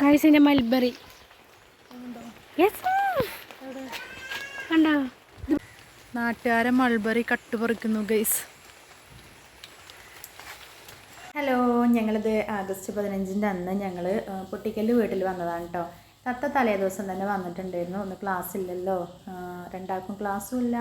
ഗൈസിന്റെ mulberry. Yes കണ്ടോ? നാട്ടുകാരെ mulberry കട്ടുപറിക്കുന്നു ഗൈസ് ഹലോ ഞങ്ങളിത് ആഗസ്റ്റ് പതിനഞ്ചിന്റെ അന്ന് ഞങ്ങൾ പൊട്ടിക്കൽ വീട്ടിൽ വന്നതാണ് കേട്ടോ തത്ത തലേ ദിവസം തന്നെ വന്നിട്ടുണ്ടായിരുന്നു. ഒന്ന് ക്ലാസ് ഇല്ലല്ലോ. രണ്ടാൾക്കും ക്ലാസ്സും ഇല്ല.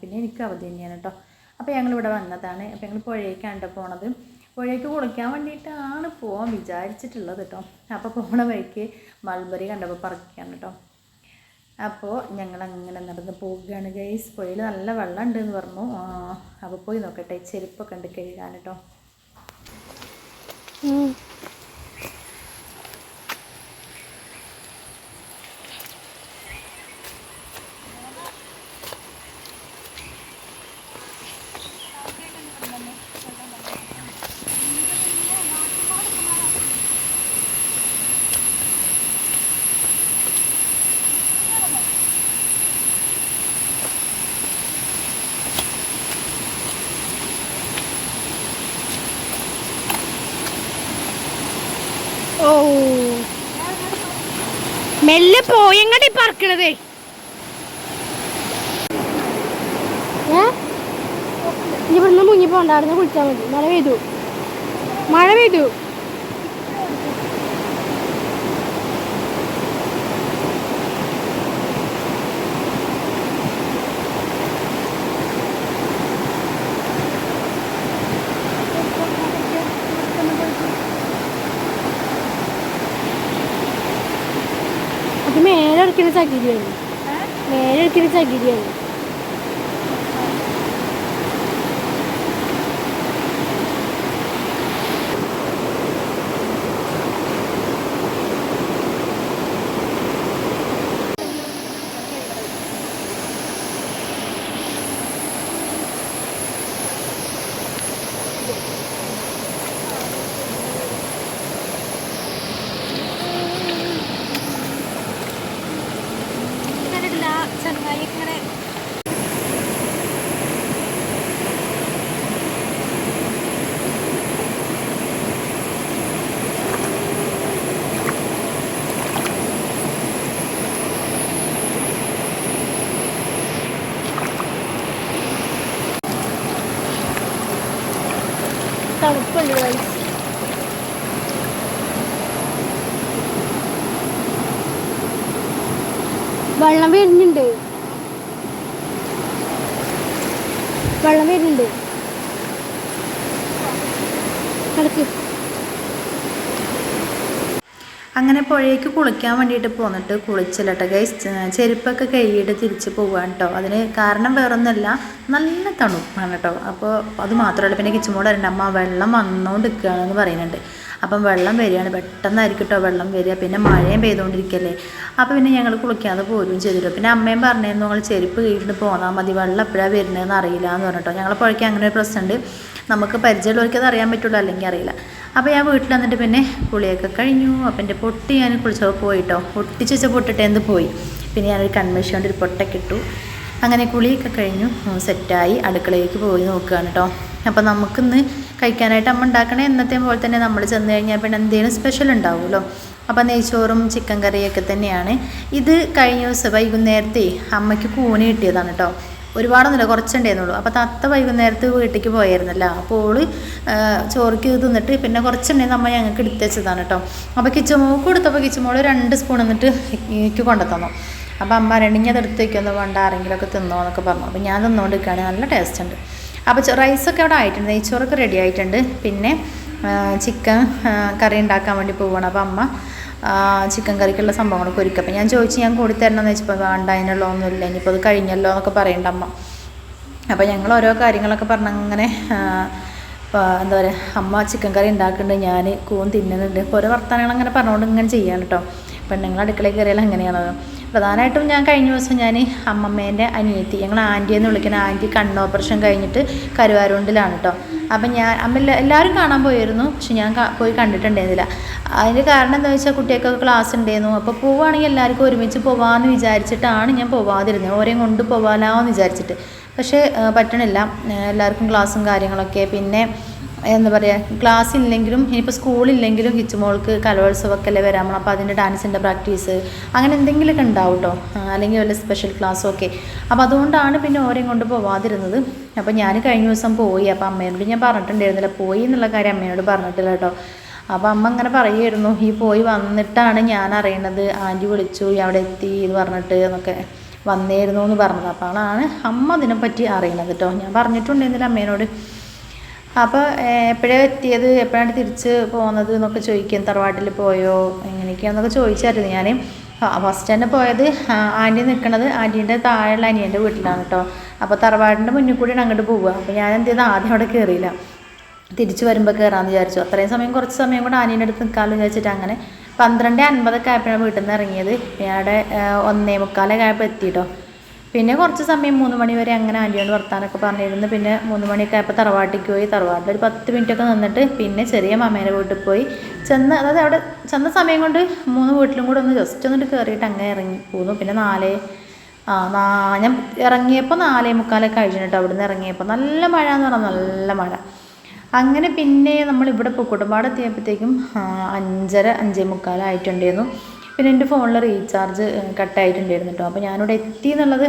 പിന്നെ എനിക്ക് അവധി തന്നെയാണ് കേട്ടോ അപ്പോൾ ഞങ്ങൾ ഇവിടെ വന്നതാണ്. അപ്പോൾ ഞങ്ങൾ പുഴയ്ക്കാണ് കേട്ടോ പോണത്. പുഴയ്ക്ക് കുളിക്കാൻ വേണ്ടിയിട്ടാണ് പോകാൻ വിചാരിച്ചിട്ടുള്ളത് കേട്ടോ. അപ്പോൾ പോണ വഴിക്ക് മൾബറി കണ്ടപ്പോൾ പറിക്കുകയാണ് കേട്ടോ. അപ്പോൾ ഞങ്ങൾ അങ്ങനെ നടന്ന് പോവുകയാണ് ഗൈസ് പുഴയിൽ നല്ല വെള്ളം ഉണ്ട് എന്ന് പറഞ്ഞു അപ്പോൾ പോയി നോക്കട്ടെ. ചെരുപ്പൊക്കെ ഉണ്ട് കഴുകാൻ കേട്ടോ. ഏ? ഇനി ഇവിടുന്ന് മുങ്ങി പോണ്ട അവിടെ കുളിച്ചാൽ മതി. മഴ പെയ്തു. മഴ പെയ്തു അത് മേലെ എടുക്കുന്ന ചകിരിയാണ് നേരെ എടുക്കുന്ന ചകിരിയാണ് ചെറുതായി ഇങ്ങനെ തണുപ്പുണ്ട് guys. വെള്ളം വരുന്നുണ്ട്. വെള്ളം വരുന്നുണ്ട്. അങ്ങനെ പുഴയ്ക്ക് കുളിക്കാൻ വേണ്ടിയിട്ട് പോന്നിട്ട് കുളിച്ചില്ല കേട്ടോ ഗൈസ് ചെരുപ്പൊക്കെ കഴുകിയിട്ട് തിരിച്ച് പോവാണ് കേട്ടോ അതിന് കാരണം വേറൊന്നുമല്ല നല്ല തണുപ്പാണ് കേട്ടോ അപ്പോൾ അത് മാത്രമല്ല പിന്നെ കിച്ചുമോട് വരണ്ട അമ്മ വെള്ളം വന്നുകൊണ്ട് നിൽക്കുകയാണെന്ന് പറയുന്നുണ്ട്. അപ്പം വെള്ളം വരികയാണ്. പെട്ടെന്നായിരിക്കും കേട്ടോ വെള്ളം വരിക. പിന്നെ മഴയും പെയ്തുകൊണ്ടിരിക്കല്ലേ. അപ്പോൾ പിന്നെ ഞങ്ങൾ കുളിക്കാതെ പോരും ചെയ്തിട്ടു പിന്നെ അമ്മയും പറഞ്ഞിരുന്നു ഞങ്ങൾ ചെരുപ്പ് കീഴിട്ട് പോന്നാൽ മതി. വെള്ളം എപ്പോഴാണ് വരുന്നതെന്ന് അറിയില്ല എന്ന് പറഞ്ഞിട്ടോ. ഞങ്ങളെ പുഴയ്ക്ക് അങ്ങനെ ഒരു പ്രശ്നമുണ്ട്. നമുക്ക് പരിചയമുള്ളവർക്ക് അത് അറിയാൻ പറ്റുള്ളൂ അല്ലെങ്കിൽ അറിയില്ല. അപ്പോൾ ഞാൻ വീട്ടിൽ വന്നിട്ട് പിന്നെ കുളിയൊക്കെ കഴിഞ്ഞു. അപ്പം എന്റെ പൊട്ടി ഞാൻ കുളിച്ചപ്പോൾ പോയിട്ടോ. പൊട്ടിച്ച് വെച്ച പൊട്ടിട്ട് എന്ത് പോയി? പിന്നെ ഞാനൊരു കൺമേഷൻ കൊണ്ട് ഒരു പൊട്ടൊക്കെ ഇട്ടു. അങ്ങനെ കുളിയൊക്കെ കഴിഞ്ഞു. സെറ്റായി അടുക്കളയിലേക്ക് പോയി നോക്കുകയാണ് കേട്ടോ. അപ്പോൾ നമുക്കിന്ന് കഴിക്കാനായിട്ട് അമ്മ ഉണ്ടാക്കണേ എന്നത്തെ പോലെ തന്നെ നമ്മൾ ചെന്ന് കഴിഞ്ഞാൽ പിന്നെ എന്തെങ്കിലും സ്പെഷ്യൽ ഉണ്ടാവുമല്ലോ. അപ്പോൾ നെയ്ച്ചോറും ചിക്കൻ കറിയൊക്കെ തന്നെയാണ്. ഇത് കഴിഞ്ഞ ദിവസം വൈകുന്നേരത്തെ അമ്മയ്ക്ക് കൂന് കിട്ടിയതാണ് കേട്ടോ ഒരുപാടൊന്നുമില്ല കുറച്ചുണ്ടായിരുന്നുള്ളൂ. അപ്പോൾ തത്ത വൈകുന്നേരത്ത് വീട്ടിലേക്ക് പോയായിരുന്നല്ലോ. അപ്പോൾ ഓൾ ചോറിക്ക് തിന്നിട്ട് പിന്നെ കുറച്ചുണ്ടായിരുന്നു അമ്മ ഞങ്ങൾക്ക് എടുത്ത് വെച്ചതാണ് കേട്ടോ അപ്പോൾ കിച്ചുമോക്ക് കൊടുത്തപ്പോൾ കിച്ചുമോൾ രണ്ട് സ്പൂൺ എന്നിട്ട് എനിക്ക് കൊണ്ടുത്തന്നു. അപ്പോൾ അമ്മ രണ്ടിഞ്ഞത് എടുത്ത് വയ്ക്കുമെന്ന് വേണ്ട ആരെങ്കിലുമൊക്കെ തിന്നോ എന്നൊക്കെ പറഞ്ഞു. അപ്പോൾ ഞാൻ തിന്നുകൊണ്ടിരിക്കുകയാണെങ്കിൽ നല്ല ടേസ്റ്റ് ഉണ്ട്. അപ്പോൾ റൈസൊക്കെ അവിടെ ആയിട്ടുണ്ട്. നെയ്ച്ചോറൊക്കെ റെഡി ആയിട്ടുണ്ട്. പിന്നെ ചിക്കൻ കറി ഉണ്ടാക്കാൻ വേണ്ടി പോവുകയാണ് അപ്പോൾ അമ്മ ചിക്കൻ കറിക്കുള്ള സംഭവങ്ങളൊക്കെ ഒരുക്കുക അപ്പം ഞാൻ ചോദിച്ചു ഞാൻ കൂടി എന്ന് വെച്ചപ്പോൾ വേണ്ട അതിനുള്ള ഒന്നുമില്ല. ഇനിയിപ്പോൾ അത് കഴിഞ്ഞല്ലോ എന്നൊക്കെ പറയണ്ട അമ്മ. അപ്പോൾ ഞങ്ങൾ ഓരോ കാര്യങ്ങളൊക്കെ പറഞ്ഞങ്ങനെ എന്താ പറയുക അമ്മ ചിക്കൻ കറി ഉണ്ടാക്കുന്നുണ്ട്. ഞാൻ കൂൺ തിന്നുന്നുണ്ട്. ഓരോ വർത്തമാനങ്ങൾ അങ്ങനെ പറഞ്ഞുകൊണ്ട് ഇങ്ങനെ ചെയ്യാൻ കേട്ടോ പെണ്ണുങ്ങൾ അടുക്കളയിൽ കയറിയാൽ അങ്ങനെയാണല്ലോ. പ്രധാനമായിട്ടും ഞാൻ കഴിഞ്ഞ ദിവസം ഞാൻ അമ്മമ്മേന്റെ അനിയത്തി ഞങ്ങൾ ആന്റി എന്ന് വിളിക്കുന്ന ആന്റി കണ്ണ് ഓപ്പറേഷൻ കഴിഞ്ഞിട്ട് കരുവാരുണ്ടിലാണ് കേട്ടോ അപ്പം ഞാൻ അമ്മ എല്ലാവരും കാണാൻ പോയിരുന്നു പക്ഷെ ഞാൻ പോയി കണ്ടിട്ടുണ്ടായിരുന്നില്ല. അതിന്റെ കാരണം എന്താ വെച്ചാൽ കുട്ടികൾക്കൊക്കെ ക്ലാസ് ഉണ്ടായിരുന്നു. അപ്പോൾ പോവുകയാണെങ്കിൽ എല്ലാവർക്കും ഒരുമിച്ച് പോവാമെന്ന് വിചാരിച്ചിട്ടാണ് ഞാൻ പോവാതിരുന്നത്. ഓരെയും കൊണ്ട് പോവാലാന്ന് വിചാരിച്ചിട്ട്. പക്ഷേ പറ്റണില്ല. എല്ലാവർക്കും ക്ലാസ്സും കാര്യങ്ങളൊക്കെ. പിന്നെ എന്താ പറയുക ക്ലാസ് ഇല്ലെങ്കിലും ഇനിയിപ്പോൾ സ്കൂളില്ലെങ്കിലും കിച്ചുമോൾക്ക് കലോത്സവമൊക്കെ അല്ലേ പോകണം അപ്പോൾ അതിന്റെ ഡാൻസിന്റെ പ്രാക്ടീസ് അങ്ങനെ എന്തെങ്കിലുമൊക്കെ ഉണ്ടാവും കേട്ടോ അല്ലെങ്കിൽ വല്ല സ്പെഷ്യൽ ക്ലാസ്സും ഒക്കെ. അപ്പോൾ അതുകൊണ്ടാണ് പിന്നെ ഓരെയും കൊണ്ട് പോവാതിരുന്നത്. അപ്പോൾ ഞാൻ കഴിഞ്ഞ ദിവസം പോയി. അപ്പോൾ അമ്മയോട് ഞാൻ പറഞ്ഞിട്ടുണ്ടായിരുന്നില്ല. പോയി എന്നുള്ള കാര്യം അമ്മേനോട് പറഞ്ഞിട്ടില്ല കേട്ടോ അപ്പോൾ അമ്മ അങ്ങനെ പറയുമായിരുന്നു ഈ പോയി വന്നിട്ടാണ് ഞാൻ അറിയണത്. ആന്റി വിളിച്ചു അവിടെ എത്തി എന്ന് പറഞ്ഞിട്ട് എന്നൊക്കെ വന്നിരുന്നു എന്ന് പറഞ്ഞത്. അപ്പോഴാണ് അമ്മ അതിനെപ്പറ്റി അറിയണത് കേട്ടോ ഞാൻ പറഞ്ഞിട്ടുണ്ടായിരുന്നില്ല അമ്മേനോട്. അപ്പോൾ എപ്പോഴാണ് എത്തിയത്? എപ്പോഴാണ് തിരിച്ച് പോകുന്നത് എന്നൊക്കെ ചോദിക്കും. തറവാട്ടിൽ പോയോ? എങ്ങനെയൊക്കെയാണെന്നൊക്കെ ചോദിച്ചായിരുന്നു ഞാൻ ഫസ്റ്റ് തന്നെ പോയത് ആന്റി നിൽക്കണത് ആന്റീന്റെ താഴെയുള്ള അനിയന്റെ വീട്ടിലാണ് കേട്ടോ അപ്പോൾ തറവാടിന്റെ മുന്നിൽ കൂടിയാണ് അങ്ങോട്ട് പോവുക. അപ്പോൾ ഞാൻ എന്ത് ചെയ്താൽ ആദ്യം അവിടെ കയറിയില്ല തിരിച്ച് വരുമ്പോൾ കയറാമെന്ന് വിചാരിച്ചു. അത്രയും സമയം കുറച്ച് സമയം കൂടെ ആനീന്റെ അടുത്ത് നിൽക്കാമെന്ന് വിചാരിച്ചിട്ട് അങ്ങനെ പന്ത്രണ്ട് അൻപതൊക്കെ ആയപ്പോഴാണ് വീട്ടിൽ നിന്ന് ഇറങ്ങിയത്. ഞാൻ അവിടെ ഒന്നേ മുക്കാലൊക്കെ ആയപ്പോൾ എത്തിയിട്ടോ പിന്നെ കുറച്ച് സമയം മൂന്ന് മണി വരെ അങ്ങനെ ആന്റിയോട് വർത്താനൊക്കെ പറഞ്ഞിരുന്നു. പിന്നെ മൂന്ന് മണിയൊക്കെ ആയപ്പോൾ തറവാട്ടിക്ക് പോയി. തറവാട്ടിൽ ഒരു പത്ത് മിനിറ്റൊക്കെ നിന്നിട്ട് പിന്നെ ചെറിയ മാമേന്റെ വീട്ടിൽ പോയി. ചെന്ന് അതായത് അവിടെ ചെന്ന സമയം കൊണ്ട് മൂന്ന് വീട്ടിലും കൂടെ ഒന്ന് ജസ്റ്റ് ഒന്നിട്ട് കയറിയിട്ട് അങ്ങനെ ഇറങ്ങി പോന്നു. പിന്നെ നാലേ ആ നാ ഞാൻ ഇറങ്ങിയപ്പോൾ നാലേ മുക്കാലൊക്കെ കഴിഞ്ഞു കേട്ടോ. അവിടുന്ന് ഇറങ്ങിയപ്പോൾ നല്ല മഴ എന്ന് പറഞ്ഞാൽ നല്ല മഴ. അങ്ങനെ പിന്നെ നമ്മൾ ഇവിടെ എത്തിയപ്പോഴത്തേക്കും അഞ്ചര അഞ്ചേ മുക്കാലായിട്ടുണ്ടായിരുന്നു പിന്നെ എന്റെ ഫോണിൽ റീചാർജ് കട്ടായിട്ടുണ്ടായിരുന്നു കേട്ടോ. അപ്പോൾ ഞാനിവിടെ എത്തി എന്നുള്ളത്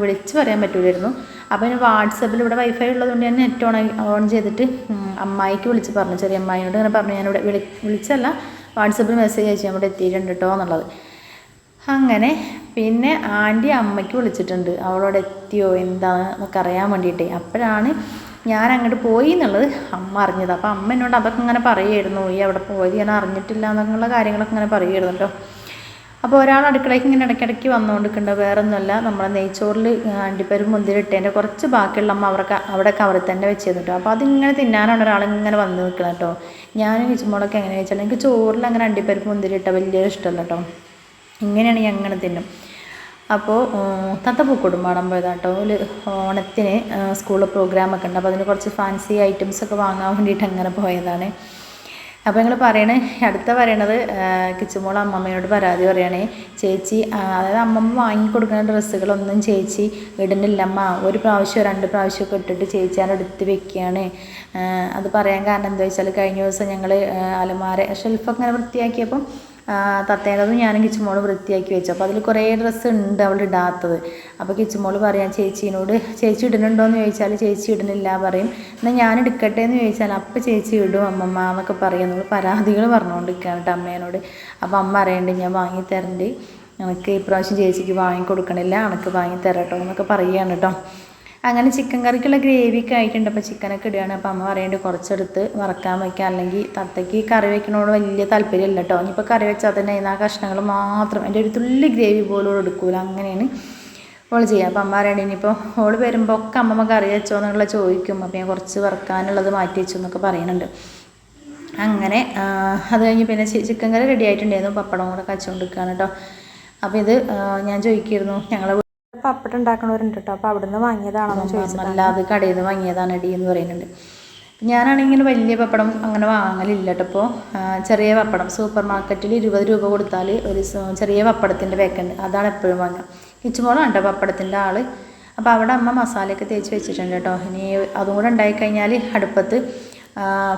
വിളിച്ച് പറയാൻ പറ്റൂലായിരുന്നു. അപ്പോൾ ഞാൻ വാട്സപ്പിൽ ഇവിടെ വൈഫൈ ഉള്ളതുകൊണ്ട് ഞാൻ നെറ്റ് ഓൺ ഓൺ ചെയ്തിട്ട് അമ്മായിക്ക് വിളിച്ച് പറഞ്ഞു. ചെറിയ അമ്മായിനോട് ഇങ്ങനെ പറഞ്ഞു. ഞാനിവിടെ വിളി വിളിച്ചല്ല വാട്സപ്പിൽ മെസ്സേജ് അയച്ചു ഞാൻ ഇവിടെ എത്തിയിട്ടുണ്ട് കേട്ടോ എന്നുള്ളത്. അങ്ങനെ പിന്നെ ആന്റി അമ്മയ്ക്ക് വിളിച്ചിട്ടുണ്ട്. അവളോട് എത്തിയോ എന്താണ് എന്നൊക്കെ അറിയാൻ വേണ്ടിയിട്ടേ. അപ്പോഴാണ് ഞാൻ അങ്ങോട്ട് പോയി എന്നുള്ളത് അമ്മ അറിഞ്ഞത്. അപ്പോൾ അമ്മ എന്നോട് അതൊക്കെ ഇങ്ങനെ പറയുമായിരുന്നു. ഈ അവിടെ പോയത് ഞാൻ അറിഞ്ഞിട്ടില്ല എന്നൊക്കെയുള്ള കാര്യങ്ങളൊക്കെ ഇങ്ങനെ പറയുമായിരുന്നു കേട്ടോ. അപ്പോൾ ഒരാൾ അടുക്കളയ്ക്ക് ഇങ്ങനെ ഇടയ്ക്കിടയ്ക്ക് വന്നുകൊണ്ടിരിക്കേണ്ട വേറെ ഒന്നുമല്ല നമ്മളെ നെയ്ച്ചോറിൽ അണ്ടിപ്പരും മുന്തിരി ഇട്ടതിന്റെ കുറച്ച് ബാക്കിയുള്ള അമ്മ അവർക്ക് അവിടെ കവറിൽ തന്നെ വെച്ച് കേട്ടോ. അപ്പോൾ അതിങ്ങനെ തിന്നാനാണ് ഒരാൾ ഇങ്ങനെ വന്ന് നിൽക്കണം കേട്ടോ. ഞാൻ കിച്ചുമ്പോളൊക്കെ എങ്ങനെ വെച്ചാൽ എനിക്ക് ചോറിൽ അങ്ങനെ അണ്ടിപ്പരിപ്പ് മുന്തിരി ഇട്ട വലിയ ഇഷ്ടമല്ല കേട്ടോ. ഇങ്ങനെയാണ് ഞാൻ അങ്ങനെ തിന്നും. അപ്പോൾ തത്ത കുടുംബാടം പോയതാട്ടോ ഒരു ഓണത്തിന് സ്കൂളിൽ പ്രോഗ്രാമൊക്കെ ഉണ്ട്. അപ്പോൾ അതിന് കുറച്ച് ഫാൻസി ഐറ്റംസ് ഒക്കെ വാങ്ങാൻ വേണ്ടിയിട്ട് അങ്ങനെ പോയതാണ്. അപ്പോൾ ഞങ്ങൾ പറയണേ അടുത്ത പറയണത് കിച്ചുമോൾ അമ്മമ്മയോട് പരാതി പറയണേ ചേച്ചി അതായത് അമ്മമ്മ വാങ്ങിക്കൊടുക്കുന്ന ഡ്രസ്സുകളൊന്നും ചേച്ചി ഇടുന്നില്ല അമ്മ ഒരു പ്രാവശ്യം രണ്ട് പ്രാവശ്യമൊക്കെ ഇട്ടിട്ട് ചേച്ചി അത് എടുത്ത് വെക്കുകയാണ് അത് പറയാൻ കാരണം എന്താ വെച്ചാൽ കഴിഞ്ഞ ദിവസം ഞങ്ങൾ അലമാര ഷെൽഫൊക്കെ ഇങ്ങനെ വൃത്തിയാക്കിയപ്പം തത്തേണ്ടതും ഞാനും കിച്ചുമോൾ വൃത്തിയാക്കി വെച്ചു. അപ്പോൾ അതിൽ കുറേ ഡ്രസ്സ് ഉണ്ട് അവൾ ഇടാത്തത്. അപ്പോൾ കിച്ചുമോൾ പറയാം ചേച്ചീനോട് ചേച്ചി ഇടുന്നുണ്ടോയെന്ന് ചോദിച്ചാൽ ചേച്ചി ഇടുന്നില്ല പറയും. എന്നാൽ ഞാൻ എടുക്കട്ടെ എന്ന് ചോദിച്ചാൽ അപ്പോൾ ചേച്ചി ഇടും അമ്മമ്മ എന്നൊക്കെ പറയും. നമ്മൾ പരാതികൾ പറഞ്ഞുകൊണ്ടിരിക്കുകയാണ് കേട്ടോ അമ്മേനോട്. അപ്പോൾ അമ്മ അറിയണ്ട് ഞാൻ വാങ്ങി തരണ്ട്. എനിക്ക് ഇപ്രാവശ്യം ചേച്ചിക്ക് വാങ്ങി കൊടുക്കണില്ല എനിക്ക് വാങ്ങി തരട്ടോ എന്നൊക്കെ പറയുകയാണ് കേട്ടോ. അങ്ങനെ ചിക്കൻ കറിക്കുള്ള ഗ്രേവി ഒക്കെ ആയിട്ടുണ്ട്. അപ്പോൾ ചിക്കനൊക്കെ ഇടുകയാണ്. അപ്പോൾ അമ്മ പറയുന്നുണ്ട് കുറച്ചെടുത്ത് വറക്കാൻ വയ്ക്കുക അല്ലെങ്കിൽ തത്തയ്ക്ക് കറി വയ്ക്കണോട് വലിയ താല്പര്യമില്ല കേട്ടോ ഇനിയിപ്പോൾ കറി വെച്ചാൽ തന്നെ ആ കഷ്ണങ്ങൾ മാത്രം എന്റെ ഒരു തുള്ളി ഗ്രേവി പോലും എടുക്കൂല. അങ്ങനെയാണ് ഓൾ ചെയ്യുക. അപ്പോൾ അമ്മ പറയണേ ഇനിയിപ്പോൾ ഓൾ വരുമ്പോൾ ഒക്കെ അമ്മമ്മ കറി വെച്ചോ എന്നുള്ള ചോദിക്കും. അപ്പോൾ ഞാൻ കുറച്ച് വറക്കാനുള്ളത് മാറ്റി വെച്ചു എന്നൊക്കെ പറയുന്നുണ്ട്. അങ്ങനെ അത് കഴിഞ്ഞ് പിന്നെ ചിക്കൻ കറി റെഡി ആയിട്ടുണ്ടായിരുന്നു. പപ്പടം കൂടെ കച്ചുകൊണ്ടിരിക്കുകയാണ് കേട്ടോ അപ്പോൾ ഇത് ഞാൻ ചോദിക്കായിരുന്നു. ഞങ്ങളെ പപ്പടം ഉണ്ടാക്കണവരുണ്ട് കേട്ടോ അപ്പോൾ അവിടുന്ന് വാങ്ങിയതാണോ അല്ല അത് കടയിൽ നിന്ന് വാങ്ങിയതാണ് അടി എന്ന് പറയുന്നുണ്ട്. ഞാനാണെങ്കിൽ വലിയ പപ്പടം അങ്ങനെ വാങ്ങലില്ല കേട്ടോ ഇപ്പോൾ ചെറിയ പപ്പടം സൂപ്പർ മാർക്കറ്റിൽ ഇരുപത് രൂപ കൊടുത്താൽ ഒരു ചെറിയ പപ്പടത്തിന്റെ പേക്കുണ്ട്. അതാണ് എപ്പോഴും വാങ്ങുക കിച്ചുമോളാണ് കേട്ടോ പപ്പടത്തിന്റെ ആൾ അപ്പോൾ അവിടെ അമ്മ മസാലയൊക്കെ തേച്ച് വെച്ചിട്ടുണ്ട് കേട്ടോ ഇനി അതും കൂടെ ഉണ്ടായിക്കഴിഞ്ഞാൽ അടുപ്പത്ത്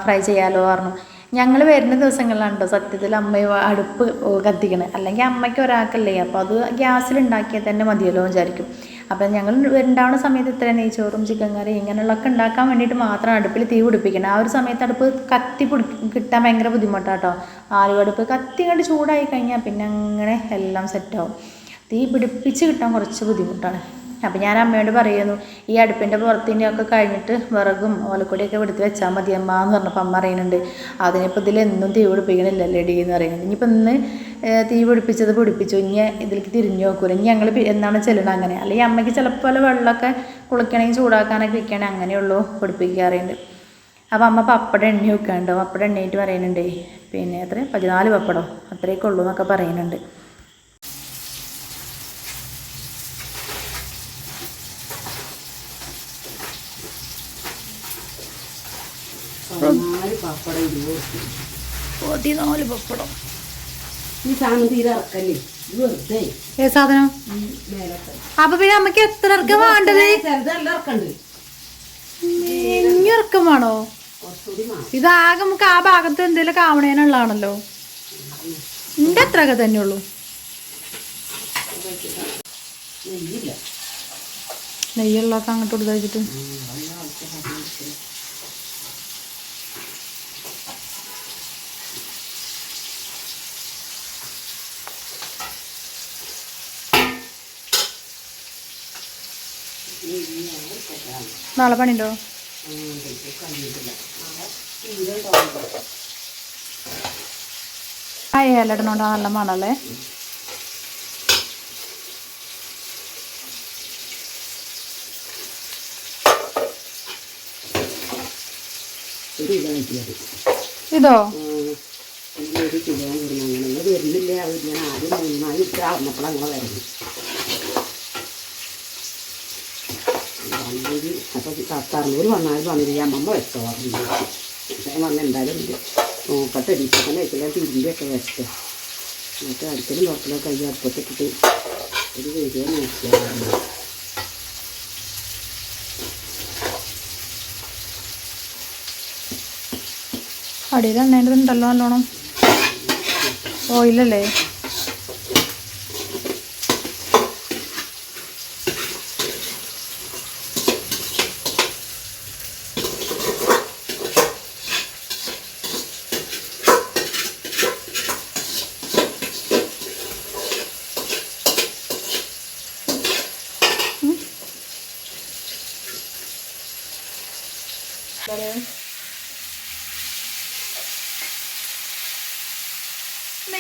ഫ്രൈ ചെയ്യാമല്ലോ പറഞ്ഞു. ഞങ്ങൾ വരുന്ന ദിവസങ്ങളിലാണ് കേട്ടോ സത്യത്തിൽ അമ്മ അടുപ്പ് കത്തിക്കണേ. അല്ലെങ്കിൽ അമ്മയ്ക്ക് ഒരാൾക്കല്ലേ. അപ്പോൾ അത് ഗ്യാസിൽ ഉണ്ടാക്കിയാൽ തന്നെ മതിയല്ലോ വിചാരിക്കും. അപ്പം ഞങ്ങൾ ഉണ്ടാവുന്ന സമയത്ത് ഇത്ര നെയ്ച്ചോറും ചിക്കൻ കറി ഇങ്ങനെയുള്ളതൊക്കെ ഉണ്ടാക്കാൻ വേണ്ടിയിട്ട് മാത്രം അടുപ്പിൽ തീ പിടിപ്പിക്കണം. ആ ഒരു സമയത്ത് അടുപ്പ് കത്തി പിടി കിട്ടാൻ ഭയങ്കര ബുദ്ധിമുട്ടാണ് കേട്ടോ ആലുവടുപ്പ് കത്തി കണ്ട് ചൂടായി കഴിഞ്ഞാൽ പിന്നെ അങ്ങനെ എല്ലാം സെറ്റാവും തീ പിടിപ്പിച്ച് കിട്ടാൻ കുറച്ച് ബുദ്ധിമുട്ടാണ്. അപ്പം ഞാൻ അമ്മയോട് പറയുന്നു ഈ അടുപ്പിന്റെ പുറത്തിന്റെ ഒക്കെ കഴിഞ്ഞിട്ട് വിറകും ഓലക്കൊടിയൊക്കെ എടുത്ത് വെച്ചാൽ മതി അമ്മ എന്ന് പറഞ്ഞപ്പോൾ അമ്മ അറിയുന്നുണ്ട് അതിനിപ്പോൾ ഇതിലെന്നും തീ പിടിപ്പിക്കണില്ലല്ലേ ഡി എന്ന് പറയുന്നത് ഇനിയിപ്പോൾ ഇന്ന് തീ പിടിപ്പിച്ചത് പിടിപ്പിച്ചു ഇനി ഇതിലേക്ക് തിരിഞ്ഞു നോക്കൂല. ഇനി ഞങ്ങൾ എന്നാണ് ചെല്ലണം അങ്ങനെ. അല്ലെങ്കിൽ അമ്മയ്ക്ക് ചിലപ്പോൾ വെള്ളമൊക്കെ കുളിക്കണമെങ്കിൽ ചൂടാക്കാനൊക്കെ വെക്കുകയാണെങ്കിൽ അങ്ങനെയുള്ളൂ പിടിപ്പിക്കാറുണ്ട്. അപ്പോൾ അമ്മ പപ്പടം എണ്ണി വെക്കാണ്ടോ പപ്പടം എണ്ണയിട്ട് പറയുന്നുണ്ടേ പിന്നെ എത്ര പതിനാല് പപ്പടം അത്രയൊക്കെ ഉള്ളൂ എന്നൊക്കെ പറയുന്നുണ്ട് പതിനാല് പപ്പടം ഇരുപത് പതിനാല് പപ്പടം. ഈ സാധനം തീരെ ഇറക്കല്ലേ? ഇത് വെറുതെ. ഏ സാധനം? അപ്പൊ പിന്നെ അമ്മയ്ക്ക് എത്ര ഇറക്കം വേണ്ടത്? ചെറുതെല്ലാം ഇറക്കണ്ട് ഇറക്കം വേണോ? ഇതാകെ നമുക്ക് ആ ഭാഗത്ത് എന്തെങ്കിലും കാവണേനുള്ളതാണല്ലോ എന്റെ അത്ര അത്രയൊക്കെ തന്നെയുള്ളൂ ഉള്ളു. നെയ്യുള്ള അങ്ങോട്ട് കൊടുത്തു വെച്ചിട്ട്. നാളെ പണിയുണ്ടോ? ആ ഏലടണോണ്ടാ നല്ല മണല്ലേ? ഇതോ? ഒരു കിലോ വരുന്നില്ല. അവർ ഞാൻ ആദ്യം മൂന്നാൽ ഇത്ര ആവുന്നപ്പോൾ അങ്ങനെ വരുന്നു വന്നെങ്കിൽ അപ്പോൾ പത്തറുന്നൂറ് വന്നാലും വന്നിരിക്കാൻ അമ്മ വെച്ചോ. പറഞ്ഞു ഞാൻ വന്ന് എന്തായാലും ഉണ്ട് നോക്കട്ടെ. ഇടിച്ചങ്ങനെ വെച്ചില്ല തിരുമ്പിയൊക്കെ വെച്ചോ. എന്നിട്ട് അടുത്തൊരു നോക്കലോ കൈ അടുപ്പത്തിട്ടിട്ട് ഒരു വീഡിയോ നോക്കിയായിരുന്നു അടിയിൽ എണ്ണേണ്ടതുണ്ടല്ലോ നല്ലോണം. ഓയിലല്ലേ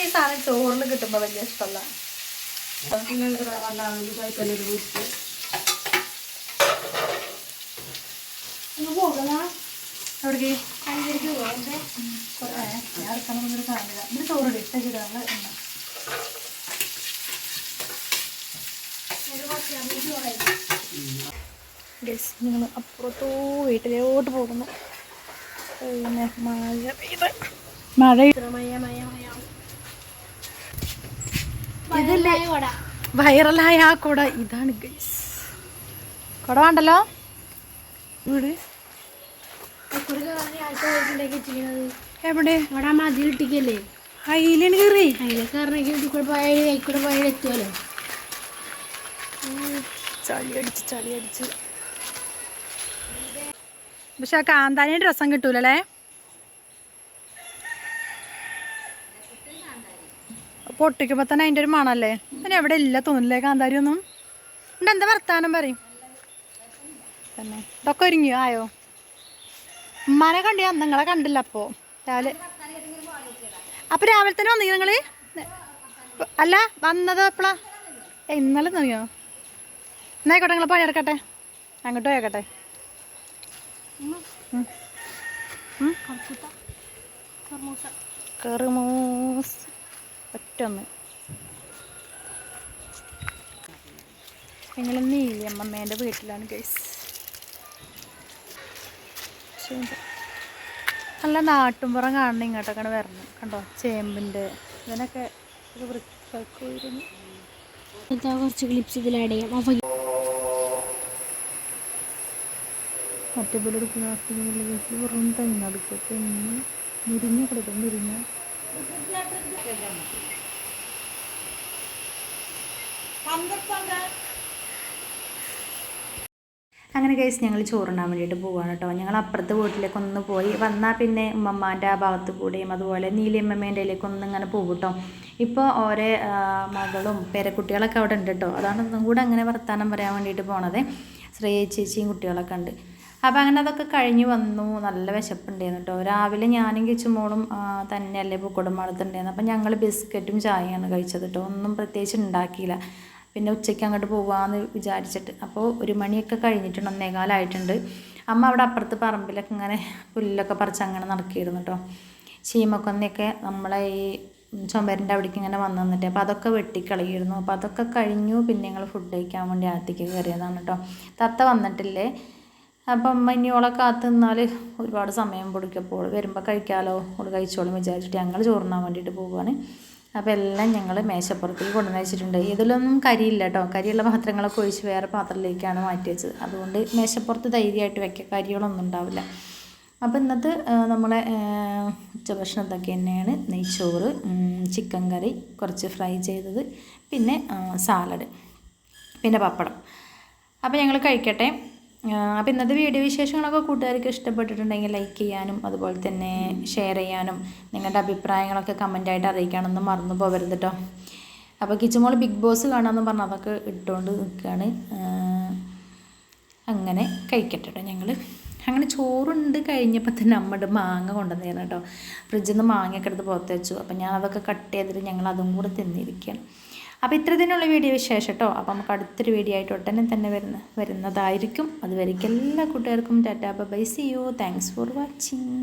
ഈ സാധനം ചോറിൽ കിട്ടുമ്പോൾ വലിയ ഇഷ്ടമല്ല. എവിടേക്ക്? ഞാൻ കൊണ്ടൊരു കാണില്ല. ഇത് ഗസ് അപ്പുറത്തോ വീട്ടിലോട്ട് പോകുന്നു. പിന്നെ മഴ പെയ്ത്. മഴ ഇതല്ലേ വൈറലായ ആ കുട. ഇതാണ് ഗൈസ് കുട വേണ്ടല്ലോ? വീട്. കുടുക്ക പറഞ്ഞ ആൾക്കാരുണ്ടാക്കി ചെയ്യുന്നത്. എവിടെ? ഇട്ടിക്കല്ലേ അയിലാണ് കയറി. അതിലൊക്കെ പറഞ്ഞെങ്കിൽ ഇതിൽ കൂടെ പോയാൽ കൈക്കൂടെ പോയാൽ എത്തുമല്ലോ ചളി അടിച്ച് ചളി അടിച്ച്. പക്ഷെ ആ കാന്താനിയുടെ രസം കിട്ടൂലല്ലേ? പൊട്ടിക്കുമ്പോ തന്നെ അതിന്റെ ഒരു മണല്ലേ? പിന്നെ എവിടെ ഇല്ല തോന്നില്ലേ കാന്താരി ഒന്നും എന്താ വർത്താനം പറയും? തന്നെ. ഇതൊക്കെ ഒരുങ്ങിയോ ആയോ? ഉമ്മാനെ കണ്ടിയാ നിങ്ങളെ കണ്ടില്ല അപ്പോ. രാവിലെ. അപ്പൊ രാവിലെ തന്നെ വന്നീ നിങ്ങൾ? അല്ല വന്നത് എപ്പോഴാ ഏ, ഇന്നലെ അറിയോ എന്നായിക്കോട്ടെ നിങ്ങൾ പണിയെടുക്കട്ടെ അങ്ങോട്ട് പോയേക്കട്ടെ. കറുമൂസ് ഒറ്റൊന്ന് ഞങ്ങൾ നീലി അമ്മമ്മേന്റെ വീട്ടിലാണ് ഗൈസ് നല്ല നാട്ടുമ്പുറം കാണണം ഇങ്ങോട്ടൊക്കെയാണ് വരണം കണ്ടോ? ചേമ്പിന്റെ ഇതിനൊക്കെ ഒരു വൃത്തിയാക്കുമായിരുന്നു കുറച്ച് ക്ലിപ്സ് ഇതിൽ ആഡ് ചെയ്യാം. അപ്പോൾ മറ്റേ പോലെ എടുക്കുന്ന വെറും തെങ്ങെടുക്കുക തെങ്ങ് മുരിഞ്ഞ കിടക്കും മുരിഞ്ഞ അങ്ങനെ കേസ് ഞങ്ങൾ ചോറുണ്ണാൻ വേണ്ടിയിട്ട് പോവാണ് കേട്ടോ. ഞങ്ങൾ അപ്പുറത്തെ വീട്ടിലേക്ക് ഒന്ന് പോയി വന്നാൽ പിന്നെ ഉമ്മമ്മാന്റെ ആ ഭാഗത്ത് കൂടെയും അതുപോലെ ഇതിലേക്ക് ഒന്ന് ഇങ്ങനെ പോകും കേട്ടോ. ഇപ്പോൾ ഓരോ മകളും പേരക്കുട്ടികളൊക്കെ അവിടെ ഉണ്ട് കേട്ടോ. അതാണ് ഒന്നും കൂടെ അങ്ങനെ വർത്തമാനം പറയാൻ വേണ്ടിയിട്ട് പോണത്. ശ്രീ ചേച്ചിയും കുട്ടികളൊക്കെ ഉണ്ട്. അപ്പോൾ അങ്ങനെ അതൊക്കെ കഴിഞ്ഞ് വന്നു. നല്ല വിശപ്പുണ്ടായിരുന്നു കേട്ടോ. രാവിലെ ഞാനും കിച്ചുമോളും തന്നെയല്ലേ പൂക്കോടുമ്പാടത്തുണ്ടായിരുന്നു അപ്പം ഞങ്ങൾ ബിസ്ക്കറ്റും ചായയാണ് കഴിച്ചത് കേട്ടോ. ഒന്നും പ്രത്യേകിച്ച് ഉണ്ടാക്കിയില്ല. പിന്നെ ഉച്ചയ്ക്ക് അങ്ങോട്ട് പോകാമെന്ന് വിചാരിച്ചിട്ട്. അപ്പോൾ ഒരു മണിയൊക്കെ കഴിഞ്ഞിട്ടുണ്ട് ഒന്നേകാലായിട്ടുണ്ട്. അമ്മ അവിടെ അപ്പുറത്ത് പറമ്പിലൊക്കെ ഇങ്ങനെ പുല്ലൊക്കെ പറിച്ച് അങ്ങനെ നടക്കിയിരുന്നു കേട്ടോ ചീമക്കൊന്നയൊക്കെ നമ്മളെ ഈ ചുമരിന്റെ അവിടേക്ക് ഇങ്ങനെ വന്നു നിന്നിട്ട്. അപ്പോൾ അതൊക്കെ വെട്ടിക്കളയിരുന്നു അപ്പോൾ അതൊക്കെ കഴിഞ്ഞു പിന്നെ ഞങ്ങൾ ഫുഡ് കഴിക്കാൻ വേണ്ടി അകത്തേക്ക് കയറിയതാണ് കേട്ടോ തത്ത വന്നിട്ടില്ലേ? അപ്പം അമ്മ ഇനി ഓളെ കാത്ത് നിന്നാൽ ഒരുപാട് സമയം പൊടിക്കപ്പോൾ വരുമ്പോൾ കഴിക്കാമല്ലോ ഓൾ കഴിച്ചോളും വിചാരിച്ചിട്ട് ഞങ്ങൾ ചോറിനാൻ വേണ്ടിയിട്ട് പോവുകയാണ് അപ്പോൾ എല്ലാം ഞങ്ങൾ മേശപ്പുറത്തിൽ കൊണ്ടുവന്ന് വെച്ചിട്ടുണ്ട്. ഇതിലൊന്നും കരിയില്ല കേട്ടോ കരിയുള്ള പാത്രങ്ങളൊക്കെ ഒഴിച്ച് വേറെ പാത്രത്തിലേക്കാണ് മാറ്റി വെച്ചത്. അതുകൊണ്ട് മേശപ്പുറത്ത് ധൈര്യമായിട്ട് വെക്കുക കരികളൊന്നും ഉണ്ടാവില്ല. അപ്പോൾ ഇന്നത്തെ നമ്മളെ ഉച്ചഭക്ഷണം ഇതൊക്കെ തന്നെയാണ്. നെയ്ച്ചോറ് ചിക്കൻ കറി കുറച്ച് ഫ്രൈ ചെയ്തത്. പിന്നെ സാലഡ്. പിന്നെ പപ്പടം. അപ്പോൾ ഞങ്ങൾ കഴിക്കട്ടെ. അപ്പോൾ ഇന്നത്തെ വീഡിയോ വിശേഷങ്ങളൊക്കെ കൂട്ടുകാർക്ക് ഇഷ്ടപ്പെട്ടിട്ടുണ്ടെങ്കിൽ ലൈക്ക് ചെയ്യാനും അതുപോലെ തന്നെ ഷെയർ ചെയ്യാനും നിങ്ങളുടെ അഭിപ്രായങ്ങളൊക്കെ കമന്റായിട്ട് അറിയിക്കാനൊന്നും മറന്നു പോകരുത് കേട്ടോ അപ്പോൾ കിച്ചുമോൾ ബിഗ് ബോസ് കാണാമെന്ന് പറഞ്ഞാൽ അതൊക്കെ ഇട്ടുകൊണ്ട് നിൽക്കുകയാണ് അങ്ങനെ കഴിക്കട്ടെ കേട്ടോ ഞങ്ങൾ അങ്ങനെ ചോറുണ്ട് കഴിഞ്ഞപ്പോൾ തന്നെ അമ്മയുടെ മാങ്ങ കൊണ്ടുവന്നിരുന്നു കേട്ടോ ഫ്രിഡ്ജിൽ നിന്ന് മാങ്ങയൊക്കെ എടുത്ത് പുറത്ത് വെച്ചു. അപ്പം ഞാൻ അതൊക്കെ കട്ട് ചെയ്തിട്ട് ഞങ്ങൾ അതും കൂടെ തിന്നിരിക്കുകയാണ് അപ്പോൾ ഇത്ര ഇതിനുള്ള വീഡിയോ വിശേഷം കേട്ടോ അപ്പോൾ നമുക്ക് അടുത്തൊരു വീഡിയോ ആയിട്ട് ഉടനെ തന്നെ വരുന്ന വരുന്നതായിരിക്കും. അതുവരേക്കും എല്ലാ കൂട്ടുകാർക്കും tata bye see you. Thanks for watching